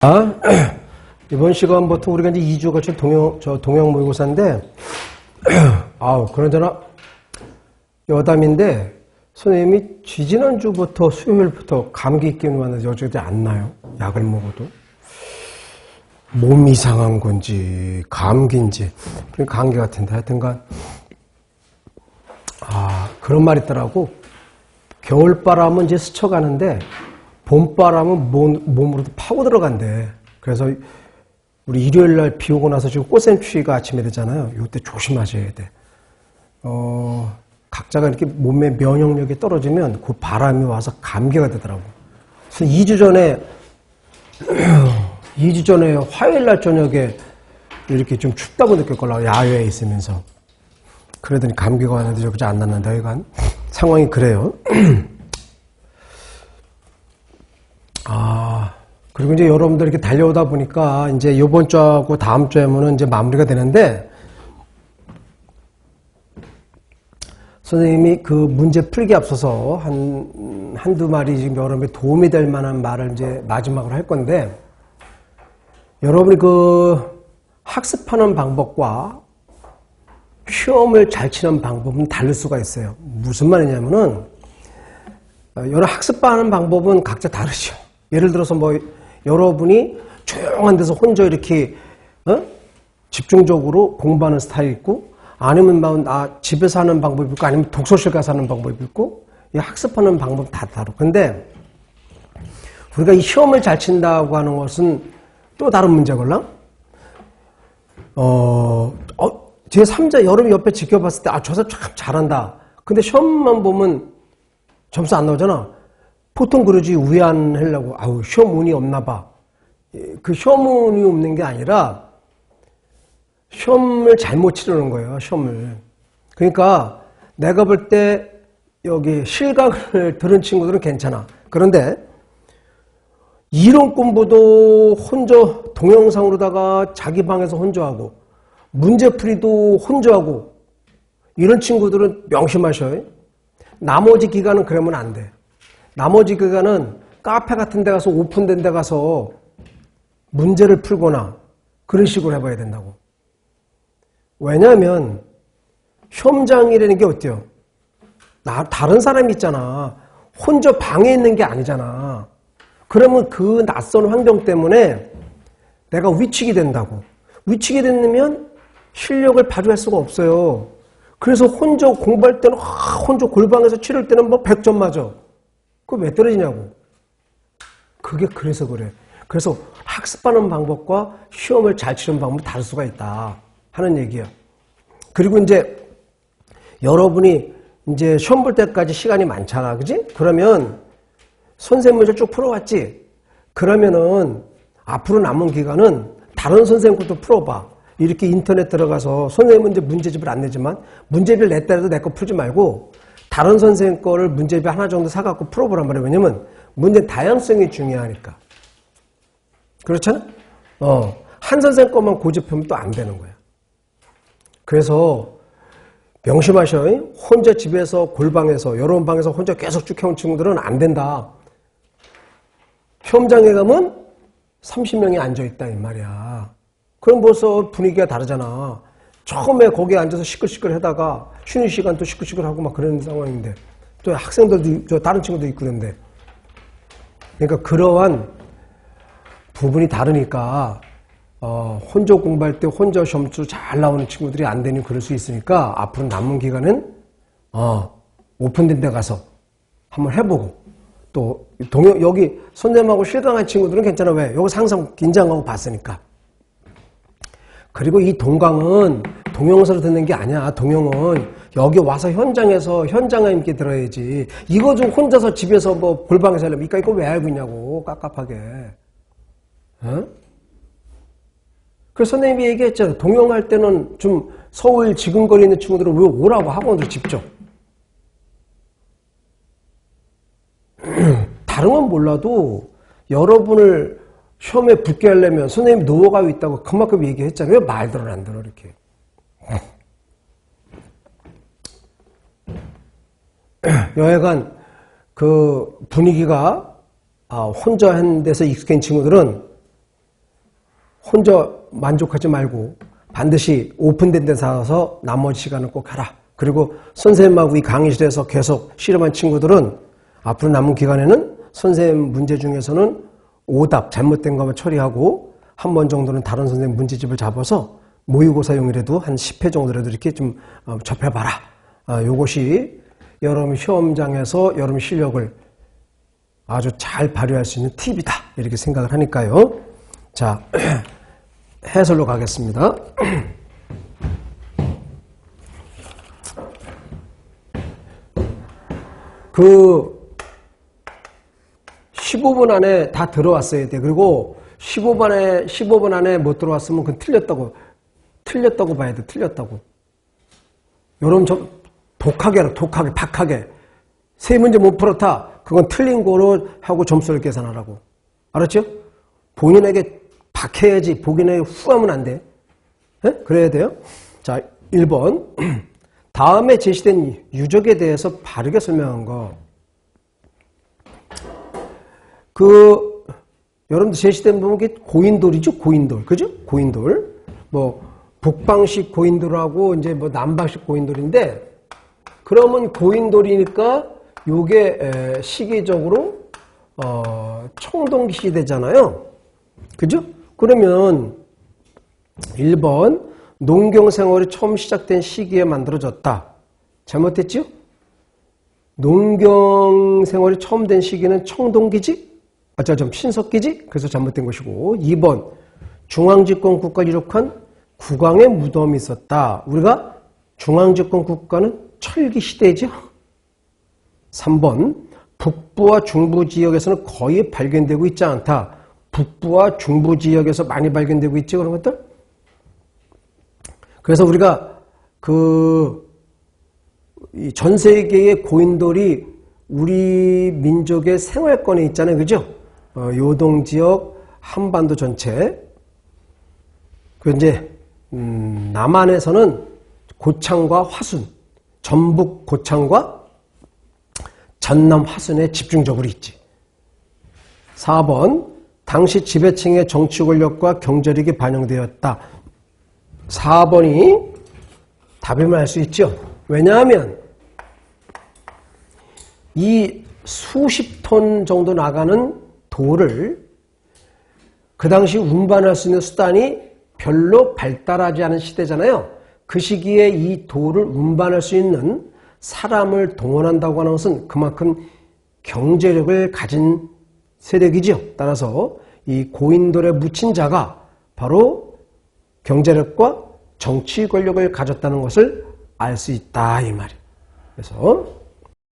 아, 이번 시간부터 우리가 이제 2주 거친 동영, 저 동영 모의고사인데, 아우, 그러잖아. 여담인데, 선생님이 지지난주부터 수요일부터 감기 기운이 왔는데 어쩌지 안 나요. 약을 먹어도. 몸 이상한 건지, 감기인지, 감기 같은데 하여튼간, 아, 그런 말 있더라고. 겨울바람은 이제 스쳐가는데, 봄바람은 몸, 몸으로 파고 들어간대. 그래서 우리 일요일 날 비 오고 나서 지금 꽃샘추위가 아침에 되잖아요. 이때 조심하셔야 돼. 어, 각자가 이렇게 몸의 면역력이 떨어지면 그 바람이 와서 감기가 되더라고. 그래서 2주 전에, 2주 전에 화요일 날 저녁에 이렇게 좀 춥다고 느꼈걸라. 야외에 있으면서. 그러더니 감기가 왔는데 저그지 안 났는데 하여간 상황이 그래요. 그리고 이제 여러분들 이렇게 달려오다 보니까 이제 이번 주하고 다음 주에는 이제 마무리가 되는데 선생님이 그 문제 풀기 앞서서 한, 한두 마리 지금 여러분에 도움이 될 만한 말을 이제 마지막으로 할 건데 여러분이 그 학습하는 방법과 시험을 잘 치는 방법은 다를 수가 있어요. 무슨 말이냐면은 여러 학습하는 방법은 각자 다르죠. 예를 들어서 뭐 여러분이 조용한 데서 혼자 이렇게 어? 집중적으로 공부하는 스타일이 있고 아니면 뭐, 아, 집에서 하는 방법이 있고 아니면 독서실 가서 하는 방법이 있고 이 학습하는 방법 다 다르고 근데 우리가 이 시험을 잘 친다고 하는 것은 또 다른 문제걸랑 어, 어, 제 3자 여러분 옆에 지켜봤을 때 아, 저 사람 참 잘한다. 근데 시험만 보면 점수 안 나오잖아. 보통 그러지 우회하려고 아우 운이 없나 봐. 예, 그 운이 없는 게 아니라 시험을 잘못 치르는 거예요. 시험을. 그러니까 내가 볼 때 여기 실강을 들은 친구들은 괜찮아. 그런데 이론 공부도 혼자 동영상으로다가 자기 방에서 혼자 하고 문제풀이도 혼자 하고 이런 친구들은 명심하셔요. 나머지 기간은 그러면 안 돼. 나머지 기간은 카페 같은 데 가서 오픈된 데 가서 문제를 풀거나 그런 식으로 해봐야 된다고. 왜냐하면 시험장이라는 게 어때요? 나 다른 사람이 있잖아. 혼자 방에 있는 게 아니잖아. 그러면 그 낯선 환경 때문에 내가 위축이 된다고. 위축이 되면 실력을 발휘할 수가 없어요. 그래서 혼자 공부할 때는 혼자 골방에서 치를 때는 뭐 100점 맞아. 그거 왜 떨어지냐고. 그게 그래서 그래. 그래서 학습하는 방법과 시험을 잘 치는 방법이 다를 수가 있다 하는 얘기야. 그리고 이제 여러분이 이제 시험 볼 때까지 시간이 많잖아. 그지? 그러면 선생님 문제 쭉 풀어왔지? 그러면은 앞으로 남은 기간은 다른 선생님 것도 풀어봐. 이렇게 인터넷 들어가서 선생님은 이제 문제집을 안 내지만 문제집을 냈다 해도 내 거 풀지 말고 다른 선생님 거를 문제집 하나 정도 사갖고 풀어보란 말이에요. 왜냐면 문제 다양성이 중요하니까. 그렇잖아? 어. 한 선생님 것만 고집하면 또 안 되는 거야. 그래서 명심하셔. 혼자 집에서 골방에서 여러 방에서 혼자 계속 쭉 해온 친구들은 안 된다. 시험장에 가면 30명이 앉아있다 이 말이야. 그럼 벌써 분위기가 다르잖아. 처음에 거기에 앉아서 시끌시끌 하다가 쉬는 시간 또 시끌시끌 하고 막 그런 상황인데 또 학생들도 저 다른 친구도 있고 그런데. 그러니까 그러한 부분이 다르니까 어, 혼자 공부할 때 혼자 점수 잘 나오는 친구들이 안 되니 그럴 수 있으니까 앞으로 남은 기간은 어, 오픈된 데 가서 한번 해보고 또 동영 여기 선생님하고 실강한 친구들은 괜찮아. 왜? 여기 항상 긴장하고 봤으니까. 그리고 이 동강은 동영상으로 듣는 게 아니야. 동영은 여기 와서 현장에서 현장에 있게 들어야지. 이거 좀 혼자서 집에서 뭐 골방에서 하려면 이까 이거 왜 알고 있냐고 깝깝하게. 어? 그래서 선생님이 얘기했잖아. 동영할 때는 좀 서울 지근거리 있는 친구들은 왜 오라고 학원으로 직접. 다른 건 몰라도 여러분을 시험에 붙게 하려면 선생님 노하우가 있다고 그만큼 얘기했잖아요. 왜 말들을 안 들어 이렇게. 여하간 그 분위기가 아, 혼자 한 데서 익숙한 친구들은 혼자 만족하지 말고 반드시 오픈된 데 살아서 나머지 시간을 꼭 하라. 그리고 선생님하고 이 강의실에서 계속 실험한 친구들은 앞으로 남은 기간에는 선생님 문제 중에서는 오답, 잘못된 것만 처리하고 한 번 정도는 다른 선생님 문제집을 잡아서 모의고사용이라도 한 10회 정도라도 이렇게 좀 어, 접해봐라. 아, 요것이 여러분 시험장에서 여러분 실력을 아주 잘 발휘할 수 있는 팁이다. 이렇게 생각을 하니까요. 자, 해설로 가겠습니다. 그 15분 안에 다 들어왔어야 돼. 그리고 15분 안에 15분 안에 못 들어왔으면 그건 틀렸다고 틀렸다고 봐야 돼. 틀렸다고. 여러분 좀 독하게 하라. 독하게 박하게. 세 문제 못 풀었다. 그건 틀린 거로 하고 점수를 계산하라고. 알았죠? 본인에게 박해야지 본인에게 후하면 안 돼. 네? 그래야 돼요. 자, 1번. 다음에 제시된 유적에 대해서 바르게 설명한 거. 그, 여러분들 제시된 부분 게 고인돌이죠? 고인돌. 그죠? 고인돌. 뭐, 북방식 고인돌하고 이제 뭐 남방식 고인돌인데, 그러면 고인돌이니까 요게 에, 시기적으로, 어, 청동기 시대잖아요. 그죠? 그러면 1번 농경 생활이 처음 시작된 시기에 만들어졌다. 잘못됐죠? 농경 생활이 처음 된 시기는 청동기지? 아, 저, 좀 신석기지? 그래서 잘못된 것이고 2번 중앙집권 국가를 이룩한 국왕의 무덤이 있었다. 우리가 중앙집권 국가는 철기 시대죠. 3번 북부와 중부 지역에서는 거의 발견되고 있지 않다. 북부와 중부 지역에서 많이 발견되고 있죠. 그런 것들. 그래서 우리가 그 전 세계의 고인돌이 우리 민족의 생활권에 있잖아요. 그죠? 어, 요동 지역, 한반도 전체. 그 이제 음, 남한에서는 고창과 화순, 전북 고창과 전남 화순에 집중적으로 있지. 4번 당시 지배층의 정치 권력과 경제력이 반영되었다. 4번이 답임을 할수 있죠. 왜냐하면 이 수십 톤 정도 나가는 돌을 그 당시 운반할 수 있는 수단이 별로 발달하지 않은 시대잖아요. 그 시기에 이 돌을 운반할 수 있는 사람을 동원한다고 하는 것은 그만큼 경제력을 가진 세력이지요. 따라서 이 고인돌에 묻힌 자가 바로 경제력과 정치 권력을 가졌다는 것을 알 수 있다 이 말이에요. 그래서